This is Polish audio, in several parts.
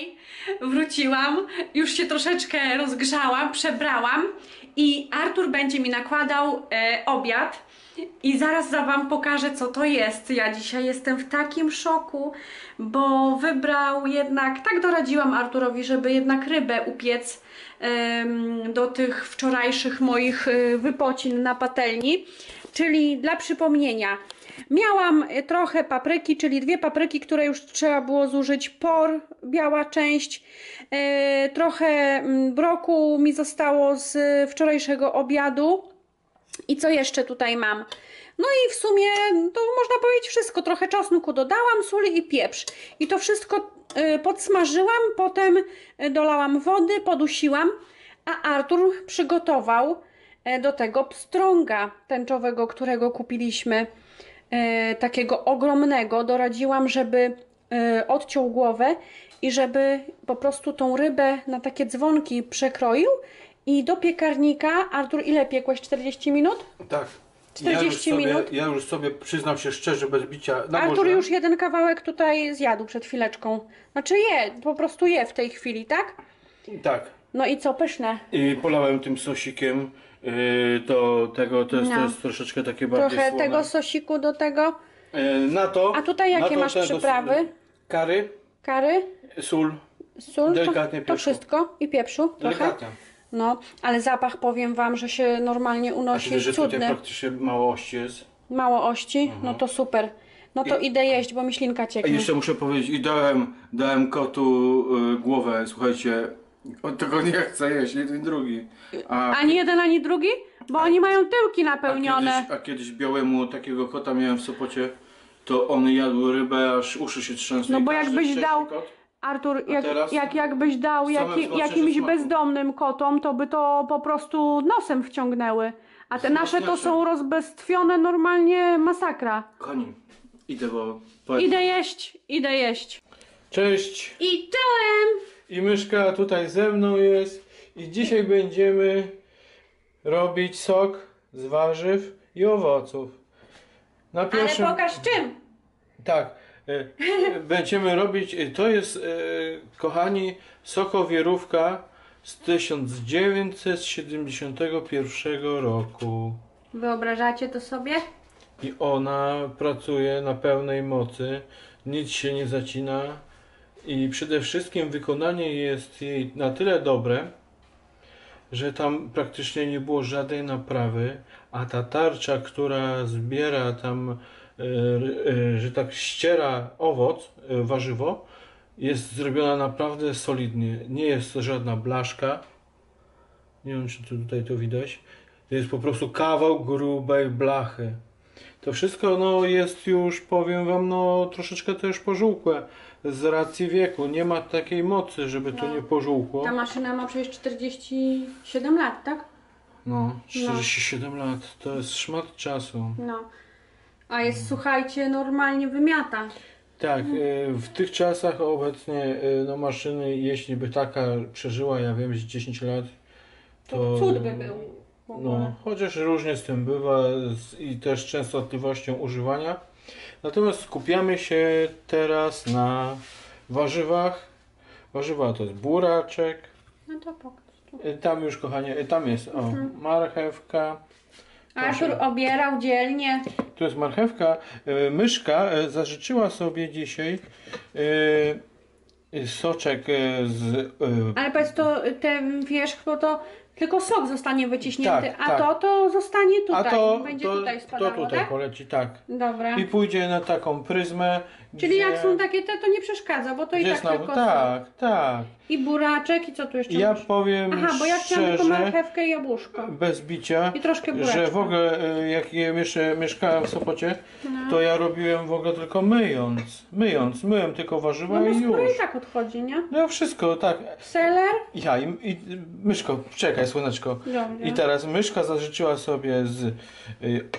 Hej, wróciłam, już się troszeczkę rozgrzałam, przebrałam i Artur będzie mi nakładał e, obiad i zaraz za Wam pokażę co to jest. Ja dzisiaj jestem w takim szoku, bo wybrał jednak, tak doradziłam Arturowi, żeby jednak rybę upiec em, do tych wczorajszych moich e, wypocin na patelni. Czyli dla przypomnienia, miałam e, trochę papryki, czyli dwie papryki, które już trzeba było zużyć, por, biała część, e, trochę mm, broku mi zostało z wczorajszego obiadu. I co jeszcze tutaj mam? No i w sumie to można powiedzieć wszystko. Trochę czosnku dodałam, sól i pieprz. I to wszystko y, podsmażyłam, potem dolałam wody, podusiłam, a Artur przygotował e, do tego pstrąga tęczowego, którego kupiliśmy. E, Takiego ogromnego. Doradziłam, żeby e, odciął głowę i żeby po prostu tą rybę na takie dzwonki przekroił. I do piekarnika, Artur, ile piekłeś? 40 minut? Tak. 40 ja już sobie, minut? Ja już sobie przyznam się szczerze, bez bicia. Artur już jeden kawałek tutaj zjadł przed chwileczką. Znaczy je, po prostu je w tej chwili, tak? Tak. No i co, pyszne. I polałem tym sosikiem yy, do tego, to jest, No. to jest troszeczkę takie bardziej Trochę słone. tego sosiku do tego. Yy, na to. A tutaj jakie to masz tego- przyprawy? Kary, Kary, sól, sól, Delikatnie to, to pieprzu. wszystko i pieprzu trochę. delikatnie. No, ale zapach powiem wam, że się normalnie A unosi wiesz, że tutaj cudny. praktycznie mało ości jest. Mało ości, no to super. No to idę jeść, bo mi ślinka A cieknie. jeszcze muszę powiedzieć, i dałem, dałem kotu y, głowę, słuchajcie, on tego nie chce jeść, jeden drugi. A, Ani jeden, ani drugi? Bo oni mają tyłki a, napełnione. kiedyś, a kiedyś białemu takiego kota miałem w Sopocie, to on jadł rybę, aż uszy się trzęsły. No bo każdy jakbyś dał- Kot, Artur, jak, teraz jak, jakbyś dał jaki, jakimś smaku. bezdomnym kotom, to by to po prostu nosem wciągnęły. A te nasze to są rozbestwione normalnie masakra. Koni. Idę, bo... bo... Idę jeść, idę jeść. Cześć! I czołem! I myszka tutaj ze mną jest i dzisiaj będziemy robić sok z warzyw i owoców. Na Ale pierwszym... pokaż czym. Tak. e, Będziemy robić, e, to jest, e, kochani, sokowierówka z 1971 roku. Wyobrażacie to sobie? I ona pracuje na pełnej mocy, nic się nie zacina i przede wszystkim wykonanie jest jej na tyle dobre, że tam praktycznie nie było żadnej naprawy, a ta tarcza, która zbiera tam, e, e, że tak ściera owoc, e, warzywo, jest zrobiona naprawdę solidnie. Nie jest to żadna blaszka. Nie wiem, czy tu- tutaj to widać. To jest po prostu kawał grubej blachy. To wszystko no, jest już, powiem Wam, no, troszeczkę też pożółkłe z racji wieku. Nie ma takiej mocy, żeby to No. nie pożółkło. Ta maszyna ma przecież 47 lat, tak? No, 47 lat to jest szmat czasu. No. A jest, słuchajcie, normalnie wymiata. Tak, e, w tych czasach obecnie e, no, maszyny, jeśli by taka przeżyła, ja wiem, z 10 lat, To to. cud by był. w ogóle. No, chociaż różnie z tym bywa z, i też częstotliwością używania. Natomiast skupiamy się teraz na warzywach. Warzywa to jest buraczek. No to pokaż. E, Tam już, kochanie, e, tam jest o, Mhm. marchewka. Artur obierał dzielnie. Tu jest marchewka. E, Myszka zażyczyła sobie dzisiaj soczek z. Ale powiedz to, ten wierzch, bo to tylko sok zostanie wyciśnięty, Tak, a tak. to to zostanie tutaj. A to, Będzie to, tutaj to spadało, tutaj tak? poleci, tak. Dobra. I pójdzie na taką pryzmę. Czyli jak są takie te, to nie przeszkadza, bo to i tak tylko Tak, tak. I buraczek i co tu jeszcze Ja masz? powiem Aha, bo ja chciałam tylko szczerze, marchewkę i jabłuszko. bez bicia, I troszkę że buraczka. w ogóle e, jak ja miesz- mieszkałem w Sopocie, No. to ja robiłem w ogóle tylko myjąc. Myjąc, myłem tylko warzywa No bo i skóra już. i tak odchodzi, nie? No wszystko, tak. Seler? Ja i, i myszko, czekaj słoneczko. Dobra. I teraz myszka zażyczyła sobie z y,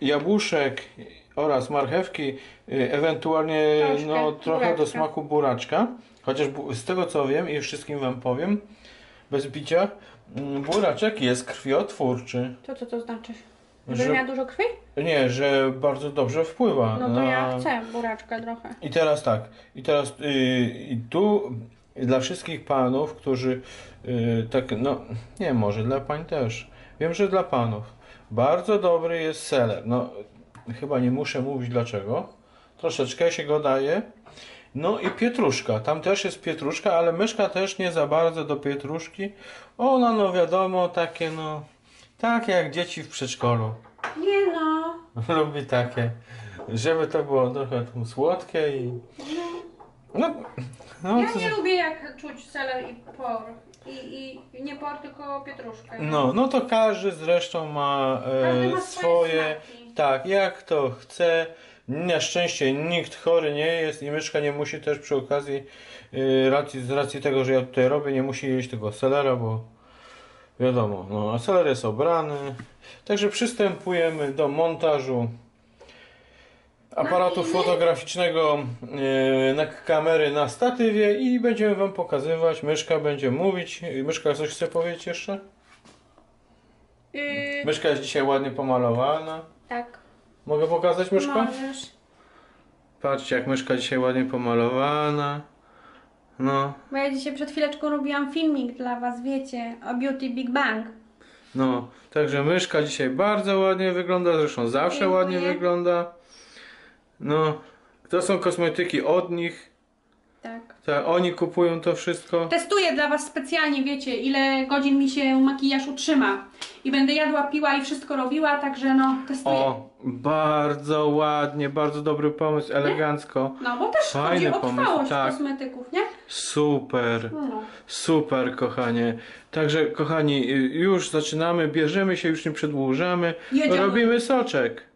jabłuszek oraz marchewki, y, ewentualnie Troszkę no, trochę do buraczka. smaku buraczka. Chociaż z tego co wiem i wszystkim wam powiem, bez bicia, mm, buraczek jest krwiotwórczy. To co to znaczy? Że Że- miała dużo krwi? Nie, że bardzo dobrze wpływa No to na... ja chcę buraczka trochę. I teraz tak, i teraz y, i tu dla wszystkich panów, którzy y, tak, no nie może dla pań też. Wiem, że dla panów. Bardzo dobry jest seler. No chyba nie muszę mówić dlaczego. Troszeczkę się go daje. No i pietruszka. Tam też jest pietruszka, ale myszka też nie za bardzo do pietruszki. Ona no wiadomo, takie no, takie jak dzieci w przedszkolu. Nie no. Lubi takie, żeby to było trochę tam słodkie i... No, no, Ja to- nie lubię jak czuć seler i por. I, i nie por, tylko pietruszkę. no, no to każdy zresztą ma, Każdy e, ma swoje smaki. tak, jak to chce. Na szczęście nikt chory nie jest i myszka nie musi też przy okazji, e, racji, z racji tego, że ja tutaj robię, nie musi jeść tego selera, bo wiadomo, no, a seler jest obrany. Także przystępujemy do montażu aparatu Machiny. fotograficznego e, na kamery na statywie i będziemy Wam pokazywać. Myszka będzie mówić. Myszka coś chce powiedzieć jeszcze? Yy, Myszka jest dzisiaj ładnie pomalowana. tak. Mogę pokazać myszkę? Możesz. Patrzcie, jak myszka dzisiaj ładnie pomalowana. No, Bo ja dzisiaj przed chwileczką robiłam filmik dla was, wiecie, o Beauty Big Bang. no. Także myszka dzisiaj bardzo ładnie wygląda, zresztą zawsze Dziękuję. ładnie wygląda. No, to są kosmetyki od nich. Tak. Tak, oni kupują to wszystko. Testuję dla was specjalnie, wiecie, ile godzin mi się makijaż utrzyma. I będę jadła, piła i wszystko robiła, także no, testuję. O, bardzo ładnie, bardzo dobry pomysł, elegancko. No, bo też Fajny chodzi o pomysł, trwałość tak. kosmetyków, nie? Super. No. Super, kochanie. Także, kochani, y, już zaczynamy, bierzemy się, już nie przedłużamy. Jedziemy. Robimy soczek.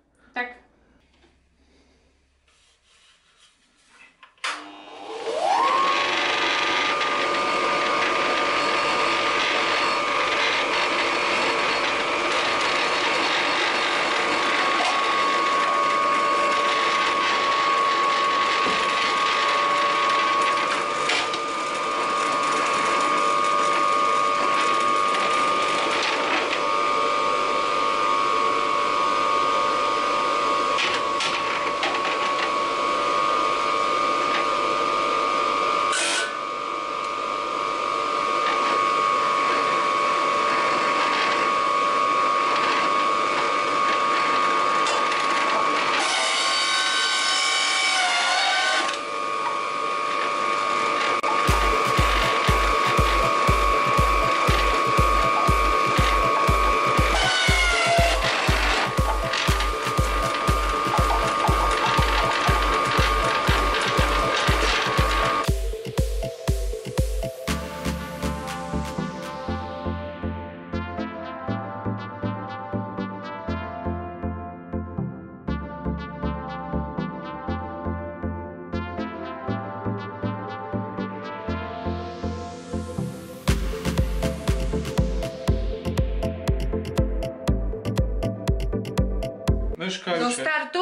Do startu.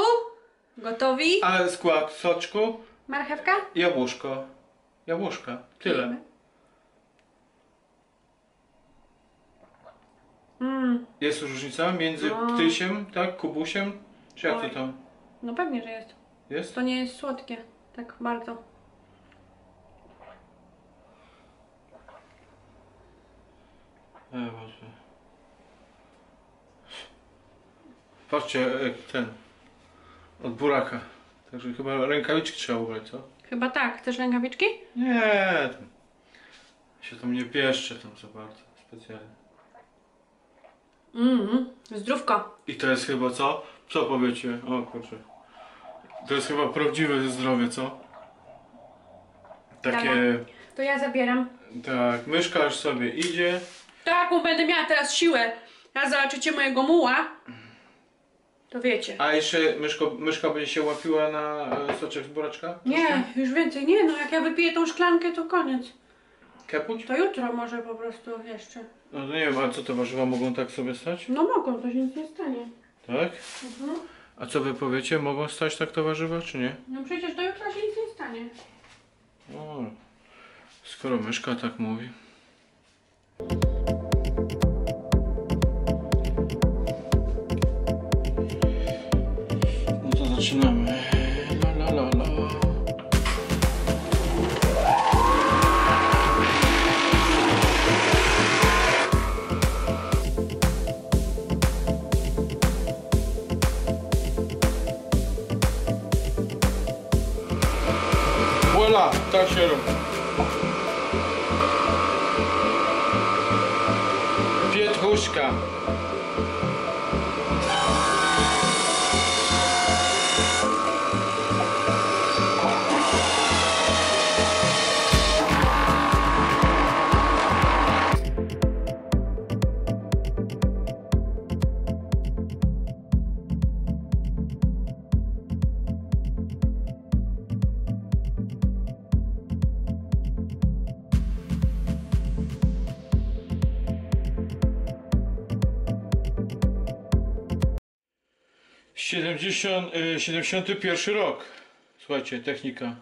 Gotowi. Ale skład soczku, Marchewka? jabłuszko. Jabłuszka. Tyle. Mm, Jest różnica między No. ptysiem, tak, kubusiem? Czy jak to Oj. tam no pewnie, że jest. jest? To nie jest słodkie. Tak bardzo. E, Boże. Patrzcie, jak ten. Od buraka. Także chyba rękawiczki trzeba ubrać, co? Chyba tak. Chcesz rękawiczki? Nie, tam się tam nie pieszczę tam za bardzo specjalnie. Mhm. Zdrówko. I to jest chyba co? Co powiecie? O kurczę. To jest chyba prawdziwe zdrowie, co? Takie, Dawaj. To ja zabieram. tak, myszka sobie idzie. Taką będę miała teraz siłę. Raz zobaczycie mojego muła. To wiecie. A jeszcze myszko, myszka będzie się łapiła na e, soczek z buraczka? Nie, już więcej nie. No jak ja wypiję tą szklankę, to koniec. Kepuć? To jutro może po prostu jeszcze. No to nie wiem, a co te warzywa mogą tak sobie stać? No mogą, to się nic nie stanie. Tak? Mhm. A co wy powiecie? Mogą stać tak te warzywa, czy nie? No przecież do jutra się nic nie stanie. O, skoro myszka tak mówi. Начинаем. Voilà, taşıyorum. 70, 71 y, rok. Słuchajcie, technika.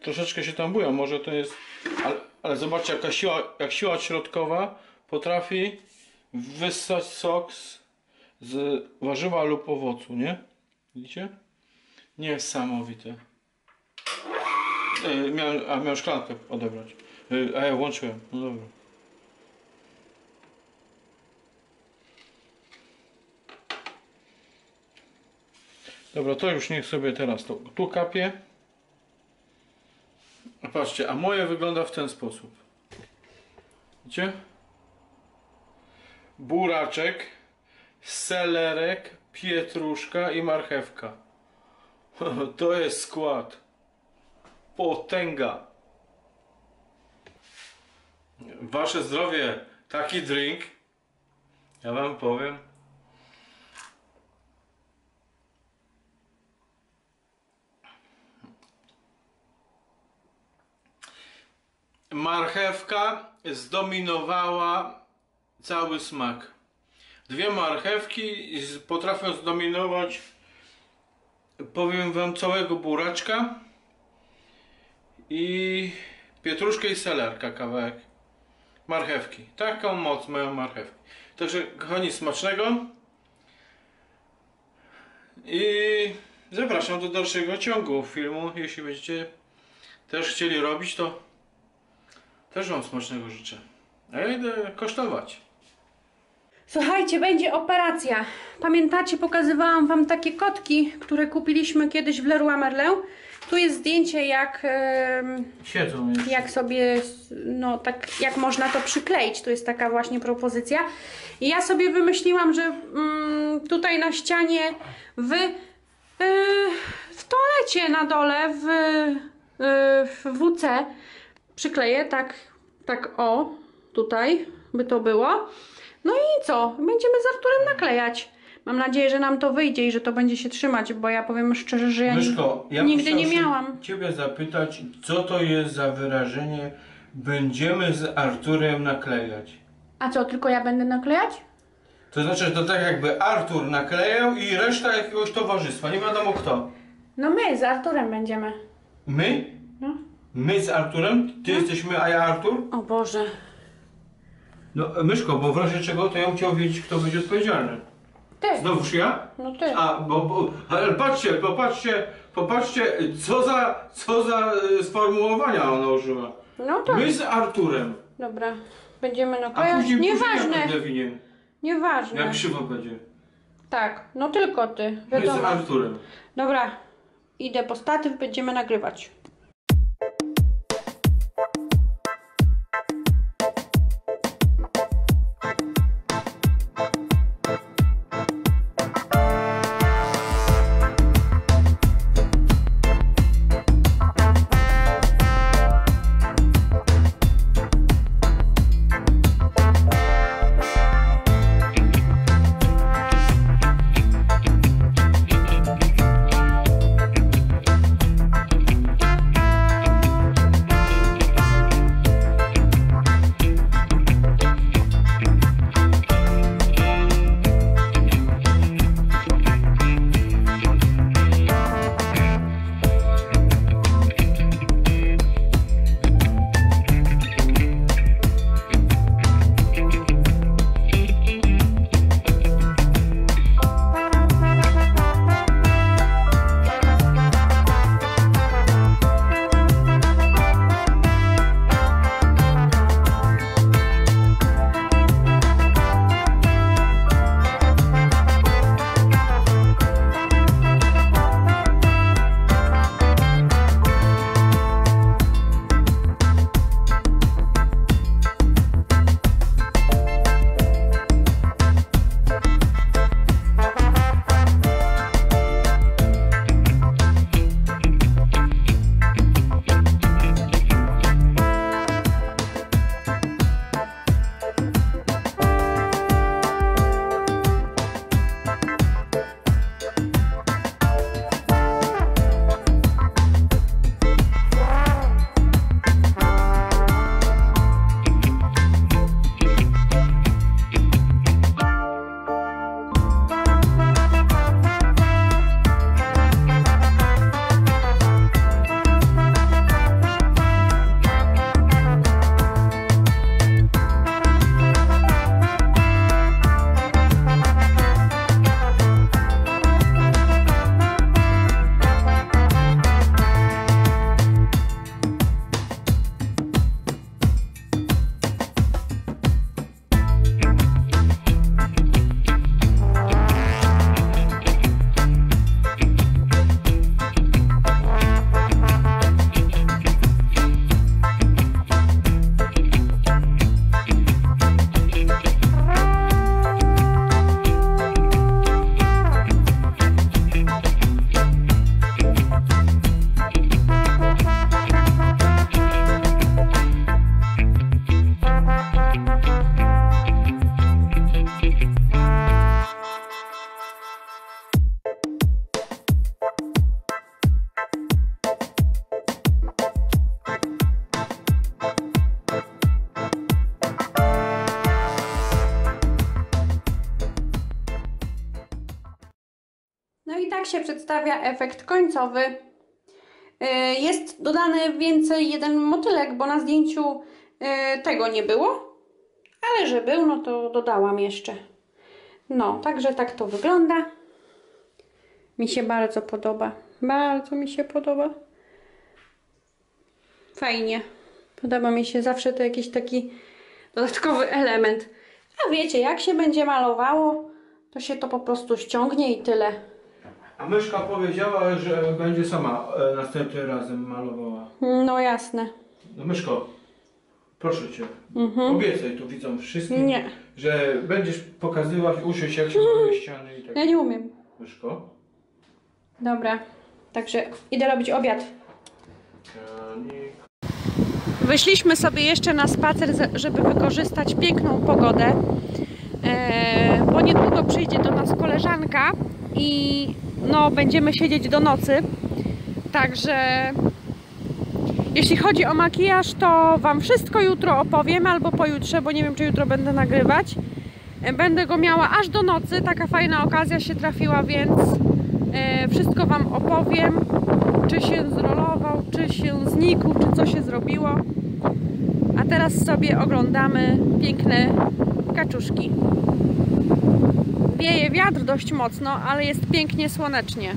Troszeczkę się tam bują, może to jest... Ale, ale zobaczcie, jaka siła, jak siła środkowa potrafi wyssać sok z, z warzywa lub owocu, nie? Widzicie? Niesamowite. E, miałem, a miałem szklankę odebrać. E, a ja włączyłem. No dobra. Dobra, to już niech sobie teraz to tu kapie. A patrzcie, a moje wygląda w ten sposób. Widzicie? Buraczek, selerek, pietruszka i marchewka. To jest skład. Potęga. Wasze zdrowie, taki drink. Ja wam powiem. Marchewka zdominowała cały smak. Dwie marchewki potrafią zdominować, powiem wam, całego buraczka i pietruszkę i selerka kawałek marchewki. Taką moc mają marchewki. Także kochani, smacznego i zapraszam do dalszego ciągu filmu. Jeśli będziecie też chcieli robić, to też Wam smacznego życzę. A ja idę kosztować. Słuchajcie, będzie operacja. Pamiętacie, pokazywałam Wam takie kotki, które kupiliśmy kiedyś w Leroy Merlin. Tu jest zdjęcie, jak, Siedzą jeszcze. jak sobie, no tak, jak można to przykleić. Tu jest taka właśnie propozycja. I ja sobie wymyśliłam, że mm, tutaj na ścianie w, y, w toalecie na dole, w, y, w WC przykleję tak, tak o, tutaj by to było. No i co? Będziemy z Arturem naklejać. Mam nadzieję, że nam to wyjdzie i że to będzie się trzymać, bo ja powiem szczerze, że ja Myszko, ja nigdy nie miałam. Ciebie zapytać, co to jest za wyrażenie będziemy z Arturem naklejać. A co, tylko ja będę naklejać? To znaczy, że to tak jakby Artur naklejał i reszta jakiegoś towarzystwa, nie wiadomo kto. No my z Arturem będziemy. My? No. My z Arturem? Ty jesteś my, a ja Artur? O Boże. No, Myszko, bo w razie czego to ja bym chciał wiedzieć, kto będzie odpowiedzialny. Ty. Znowuż ja? No ty. A, bo, bo ale patrzcie, popatrzcie, popatrzcie, co za, co za y, sformułowania ona użyła. No tak. My z Arturem, Dobra. Będziemy a naklejać. później, później ja Nieważne. będę winien. Nieważne. Jak krzywo będzie. Tak. No tylko ty. My z Wiadomo. Arturem. Dobra. Idę po statyw, będziemy nagrywać. Się przedstawia efekt końcowy. Yy, Jest dodany więcej jeden motylek, bo na zdjęciu yy, tego nie było. Ale że był, no to dodałam jeszcze. No, także tak to wygląda. Mi się bardzo podoba. Bardzo mi się podoba. Fajnie. Podoba mi się zawsze to jakiś taki dodatkowy element. A wiecie, jak się będzie malowało, to się to po prostu ściągnie i tyle. A myszka powiedziała, że będzie sama e, następnym razem malowała. No jasne. No myszko, proszę cię, obiecaj tu widzom wszystkim, Mhm. Nie. że będziesz pokazywać, uczyć jak się maluje ściany i tak. Ja nie umiem. Myszko? Dobra. Także idę robić obiad. Janik. Wyszliśmy sobie jeszcze na spacer, ze- żeby wykorzystać piękną pogodę, e, bo niedługo przyjdzie do nas koleżanka i no, będziemy siedzieć do nocy. Także jeśli chodzi o makijaż, to Wam wszystko jutro opowiem albo pojutrze, bo nie wiem, czy jutro będę nagrywać. Będę go miała aż do nocy, taka fajna okazja się trafiła, więc e, wszystko Wam opowiem, czy się zrolował, czy się znikł, czy co się zrobiło. A teraz sobie oglądamy piękne kaczuszki. Wieje wiatr dość mocno, ale jest pięknie słonecznie.